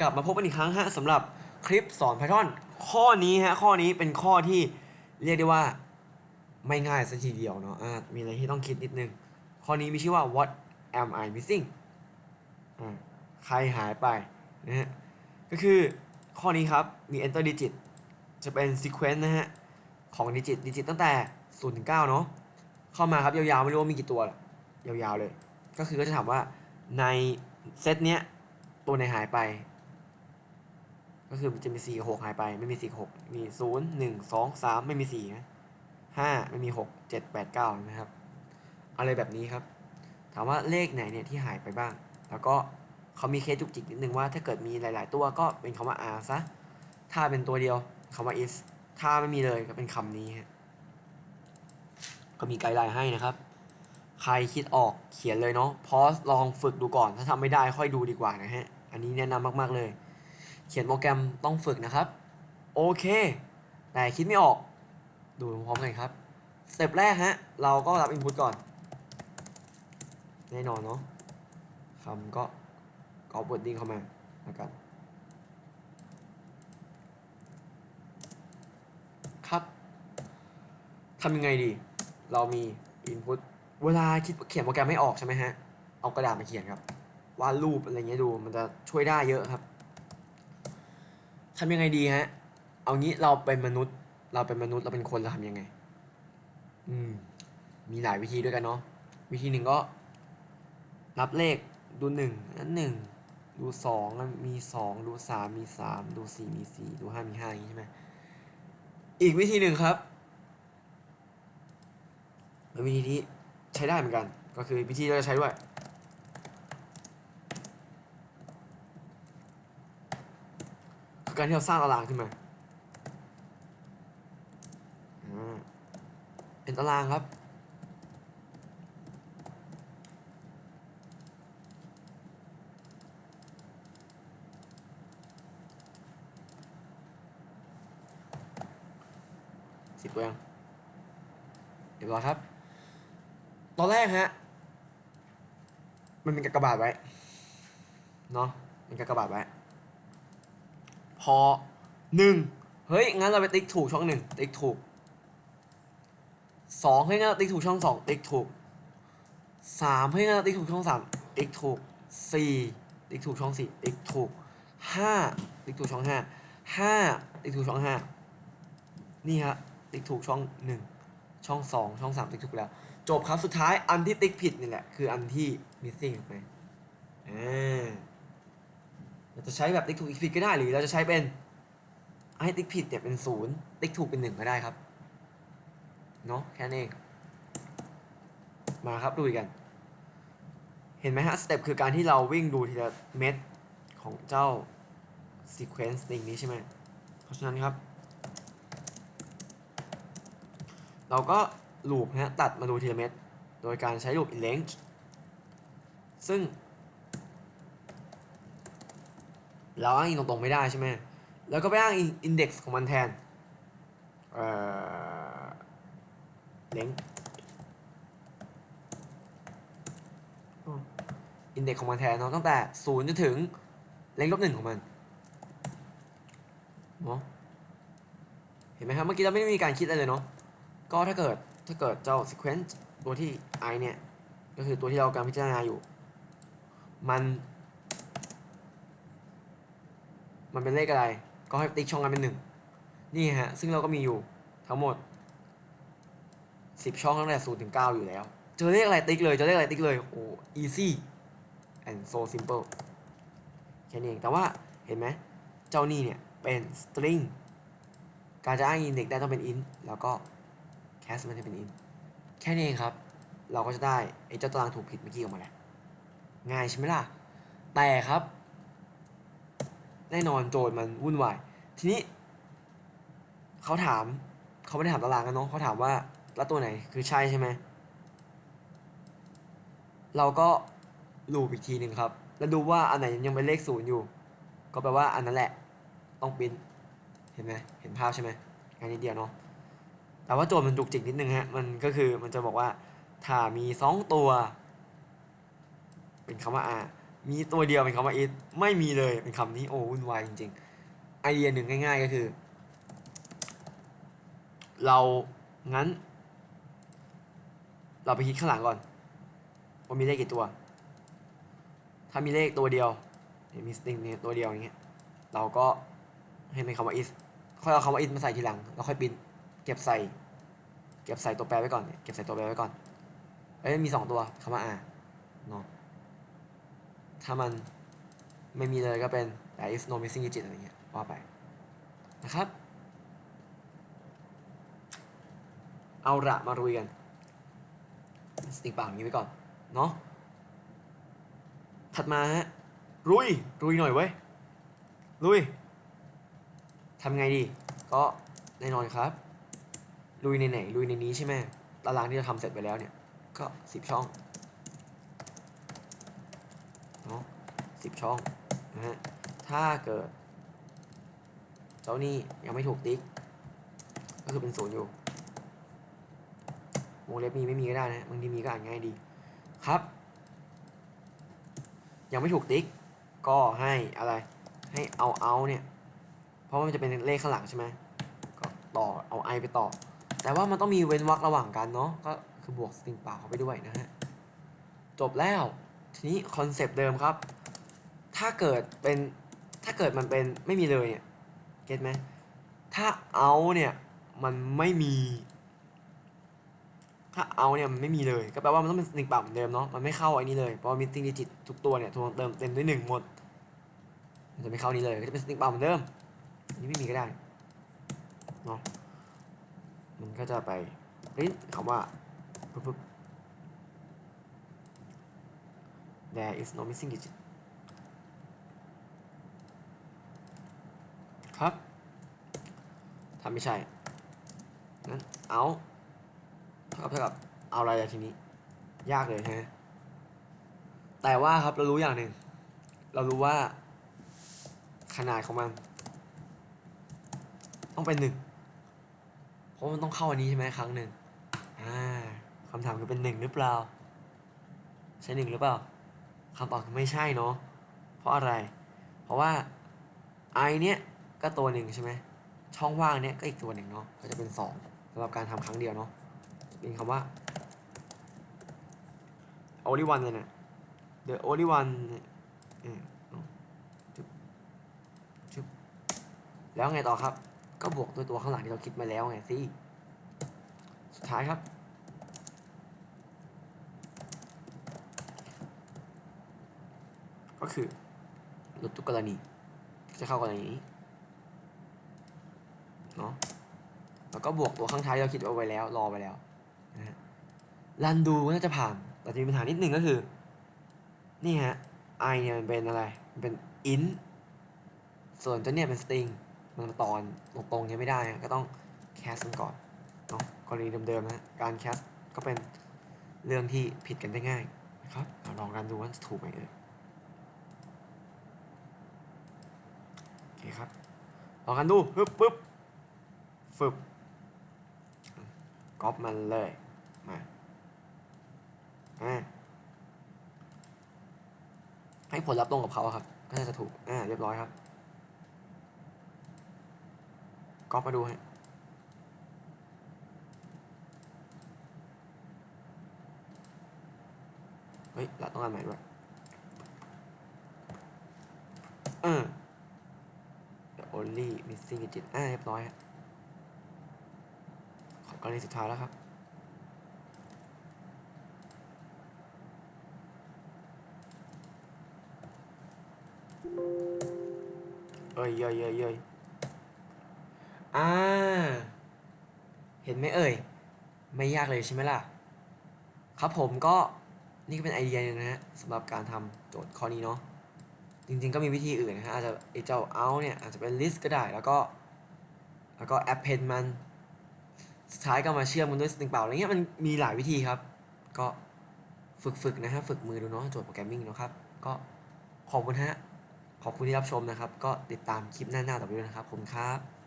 กลับมาพบกันอีกครั้งฮะสำหรับคลิปสอน Python ข้อนี้ฮะข้อนี้เป็นข้อที่เรียกได้ว่าไม่ง่ายสัทีเดียวเนาะอ่ามีอะไรที่ต้องคิดนิดนึง ข้อนี้มีชื่อว่า what am I missing ใครหายไปนะฮะก็คือข้อนี้ครับ มี enter digit จะเป็น sequence นะฮะ ของดิจิตดิจิตตั้งแต่0ถึง9เนาะเข้ามาครับยาวๆ ไม่รู้ว่ามีกี่ตัว ยาวๆเลย ก็คือก็จะถามว่าในเซตเนี้ยตัวไหนหายไป ก็คือมันจะมี4กับ6หายไป ไม่มี4กับ6มี0 1 2 3ไม่มี4นะ5ไม่มี6 7 8 9นะครับ อะไรแบบนี้ครับ ถามว่าเลขไหนเนี่ยที่หายไปบ้าง แล้วก็เขามีเคสจุกจิกนิดนึงว่าถ้าเกิดมีหลาย ๆ ตัวก็เป็นคำว่า r ซะ ถ้าเป็นตัวเดียวคำว่า is ถ้าไม่มีเลยก็เป็นคำนี้ฮะก็มีไกด์ไลน์ให้นะครับ ใครคิดออกเขียนเลยเนาะพอสลองฝึกดูก่อน ถ้าทำไม่ได้ค่อยดูดีกว่านะฮะ อันนี้แนะนำมาก ๆ เลย เขียนโปรแกรมต้องฝึกนะครับ โอเคแต่คิดไม่ออก ดูพร้อมกันครับสเต็ปแรกฮะ เราก็รับ input ก่อน แน่นอนเนาะคำก็ก็ wording เข้ามาแล้วกัน ครับทำยังไงดี เรามี input เวลาคิดเขียนโปรแกรมไม่ออกใช่ไหมฮะ เอากระดาษมาเขียนครับ วาดรูปอะไรเงี้ยดูมันจะช่วยได้เยอะครับ ทำยังไงดีฮะ เอางี้เราเป็นมนุษย์ เราเป็นมนุษย์เราเป็นคนเราทำยังไง อืม มีหลายวิธีด้วยกันเนาะ วิธีหนึ่งก็นับเลขดูหนึ่งนั้นหนึ่งดูสองมีสองดูสามมีสามดูสี่มีสี่ดูห้ามีห้าอย่างนี้ใช่ไหมอีกวิธีหนึ่งครับเป็นวิธีที่ใช้ได้เหมือนกัน ก็คือวิธีที่เราจะใช้ด้วย คือ การที่เราสร้างตารางขึ้นมาเป็นตารางครับ สิบตัวยังเรียบร้อยครับ ตอนแรกฮะ มันเป็นกากบาทไว้ เนาะเป็นกากบาทไว้ พอหนึ่งเฮ้ย งั้นเราไปติ๊กถูกช่องหนึ่งติ๊กถูกสองเฮ้ยงั้นเราติ๊กถูกช่องสองติ๊กถูกสามเฮ้ยงั้นเราติ๊กถูกช่องสามติ๊กถูกสี่ติ๊กถูกช่องสี่ติ๊กถูกห้าติ๊กถูกช่องห้าห้าติ๊กถูกช่องห้านี่ฮะติ๊กถูกช่องหนึ่งช่องสองช่องสามติ๊กถูกแล้ว จบครับสุดท้ายอันที่ติ๊กผิดนี่แหละ คืออันที่ missing ถูกไหมอ่า เราจะใช้แบบติ๊กถูกอีกผิดก็ได้หรือเราจะใช้เป็นให้ติ๊กผิดเนี่ยเป็นศูนย์ติ๊กถูกเป็นหนึ่งก็ได้ครับเนาะแค่นั้นเองมาครับดูอีกกัน เห็นไหมฮะสเต็ปคือการที่เราวิ่งดูทีละเม็ดของเจ้า sequence string นี้ใช่ไหมเพราะฉะนั้นครับ เราก็ลูปฮะตัดมาดูทีละเม็ดโดยการใช้ลูป in length ซึ่ง เราอ้างอิงตรงๆไม่ได้ใช่ไหมแล้วก็ไปอ้างอินเด็กซ์ของมันแทน เอ่อเล้งอินเด็กซ์ของมันแทนเนาะตั้งแต่ศูนย์จนถึงเล้งลบหนึ่งของมันเนาะเห็นไหมครับ เมื่อกี้เราไม่ได้มีการคิดอะไรเลยเนาะก็ถ้าเกิดถ้าเกิดเจ้า sequence ตัวที่ i เนี่ย ก็คือตัวที่เรากำลังพิจารณาอยู่ มัน มันเป็นเลขอะไร ก็ให้ติ๊กช่องนั้นเป็นหนึ่งนี่ฮะ ซึ่งเราก็มีอยู่ทั้งหมด 10 ช่องตั้งแต่0ถึง9อยู่แล้ว เจอเลขอะไรติ๊กเลย เจอเลขอะไรติ๊กเลย โอ้ easy and so simple แค่นี้เอง แต่ว่าเห็นไหม เจ้านี่เนี่ย เป็น string การจะอ้างอินเด็กได้ต้องเป็น int แล้วก็ cast มันให้เป็น int แค่นี้เองครับ เราก็จะได้ไอ้เจ้าตารางถูกผิดเมื่อกี้ออกมาแล้ว ง่ายใช่ไหมล่ะ แต่ครับ แน่นอนโจทย์มันวุ่นวาย ทีนี้เขาถามเขาไม่ได้ถามตารางกันเนาะเขาถามว่าแล้วตัวไหนคือใช่ใช่ไหมเราก็ลูปอีกทีหนึ่งครับ แล้วดูว่าอันไหนยังเป็นเลขศูนย์อยู่ ก็แปลว่าอันนั้นแหละต้องปินเห็นไหมเห็นภาพใช่ไหมง่ายนิดเดียวเนาะแต่ว่าโจทย์มันจุกจิกนิดนึงฮะมันก็คือมันจะบอกว่าถ้ามีสองตัว เป็นคำว่า r มีตัวเดียวเป็นคำว่า is ไม่มีเลยเป็นคำนี้โอ้วุ่นวายจริงๆ ไอเดียหนึ่งง่าย ๆ ก็คือ เรางั้น เราไปคิดข้างหลังก่อนว่ามีเลขกี่ตัว ถ้ามีเลขตัวเดียวมีสตริงเนี่ยตัวเดียวอย่างเงี้ยเราก็ให้เป็นคำว่า is ค่อยเอาคำว่า is มาใส่ทีหลังแล้วค่อยปริ้นเก็บใส่ เก็บใส่ตัวแปรไว้ก่อนเนี่ยเก็บใส่ตัวแปรไว้ก่อนเอ้ยมีสองตัวคำว่า r เนาะ ถ้ามันไม่มีเลยก็เป็น there is no missing digit อะไรเงี้ยว่าไปนะครับ เอาละมารุยกันสติกปากอย่างนี้ไว้ก่อน เนาะถัดมาฮะรุยรุยหน่อยเว้ยลุยทำไงดี ก็แน่นอนครับ ลุยในไหนลุยในนี้ใช่ไหมตารางที่เราทำเสร็จไปแล้วเนี่ย ก็สิบช่อง 10 ช่องนะฮะถ้าเกิด เจ้านี่ยังไม่ถูกติ๊ก ก็คือเป็นศูนย์อยู่วงเล็บมีไม่มีก็ได้นะบางทีมีก็อ่านง่ายดีครับ ยังไม่ถูกติ๊ก ก็ให้อะไรให้เอาเอาเนี่ย เพราะมันจะเป็นเลขข้างหลังใช่ไหมก็ต่อเอา i ไปต่อ แต่ว่ามันต้องมีเว้นวรรคระหว่างกันเนาะก็คือบวกสตริงเปล่าเข้าไปด้วยนะฮะจบแล้ว ทีนี้คอนเซปต์เดิมครับ ถ้าเกิดเป็นถ้าเกิดมันเป็นไม่มีเลยเนี่ยเก็ตไหมถ้าเอาเนี่ยมันไม่มี ถ้าเอาเนี่ยมันไม่มีเลย ก็แปลว่ามันต้องเป็นสตริงเปล่าเหมือนเดิมเนาะมันไม่เข้าไอ้นี้เลยเพราะมีสตริงดิจิตทุกตัวเนี่ยถูกเติมเต็มด้วยหนึ่งหมดมันจะไม่เข้านี้เลยก็จะเป็นสตริงเปล่าเหมือนเดิมอันนี้ไม่มีก็ได้เนาะมันก็จะไปปริ้นคำว่าปุ๊บ there is no missing digit ครับถ้าไม่ใช่งั้นเอาเท่ากับเท่ากับเอาอะไรทีนี้ ยากเลยฮะแต่ว่าครับเรารู้อย่างหนึ่ง เรารู้ว่า ขนาดของมัน ต้องเป็นหนึ่งเพราะมันต้องเข้าอันนี้ใช่ไหมครั้งหนึ่งอ่าคำถามคือเป็นหนึ่งหรือเปล่า ใช่หนึ่งหรือเปล่าคำตอบคือไม่ใช่เนาะเพราะอะไร เพราะว่า i เนี้ย ก็ตัวหนึ่งใช่ไหมช่องว่างเนี้ยก็อีกตัวหนึ่งเนาะก็จะเป็นสองสำหรับการทำครั้งเดียวเนาะเป็นคำว่า only one เนี่ยนะ the only one เนี่ยเออเนาะจุ๊บจุ๊บแล้วไงต่อครับ ก็บวกด้วยตัวข้างหลังที่เราคิดมาแล้วไงสิสุดท้ายครับ ก็คือลดทุกกรณีจะเข้ากรณีนี้ เนาะแล้วก็บวกตัวข้างท้ายเราคิดเอาไว้แล้วรอไว้แล้วนะฮะรันดูก็น่าจะผ่าน แต่จะมีปัญหานิดนึงก็คือ นี่ฮะ i เนี่ยมันเป็นอะไร มันเป็น int ส่วนตัวเนี่ยเป็น string มันมาตอนตรงๆเนี่ยไม่ได้ ก็ต้อง cast มันก่อนเนาะกรณีเดิมๆนะการ cast ก็เป็นเรื่องที่ผิดกันได้ง่ายนะครับเราลองรันดูว่าจะถูกไหมเอ่ยโอเคครับลองกันดูปึ๊บปึ๊บ ฟึบก๊อปมันเลย มาอ่าให้ผลลัพธ์ตรงกับเขาครับก็น่าจะถูก อ่า เรียบร้อยครับ ก๊อปมาดูฮะเฮ้ย เราต้องการใหม่ด้วยเออ the only missing digit อ่า เรียบร้อยฮะขอ กรณีสุดท้ายแล้วครับเอ้ยเย้ยเย้ยเย้ยอ่า เห็นไหมเอ่ย ไม่ยากเลยใช่ไหมล่ะ ครับผมก็นี่ก็เป็นไอเดียหนึงนะฮะสำหรับการทำโจทย์ข้อนี้เนาะ จริงๆก็มีวิธีอื่นนะฮะ อาจจะไอเจ้า out เนี่ย อาจจะเป็น list ก็ได้ แล้วก็ แล้วก็ append มัน สุดท้ายก็มาเชื่อมมันด้วยสตริงเปล่าอะไรเงี้ยมันมีหลายวิธีครับ ก็ฝึกฝึกนะฮะฝึกมือดูเนาะโจทย์โปรแกรมมิ่งเนาะครับ ก็ขอบคุณฮะขอบคุณที่รับชมนะครับ ก็ติดตามคลิปหน้าๆต่อไปด้วยนะครับ ขอบคุณครับ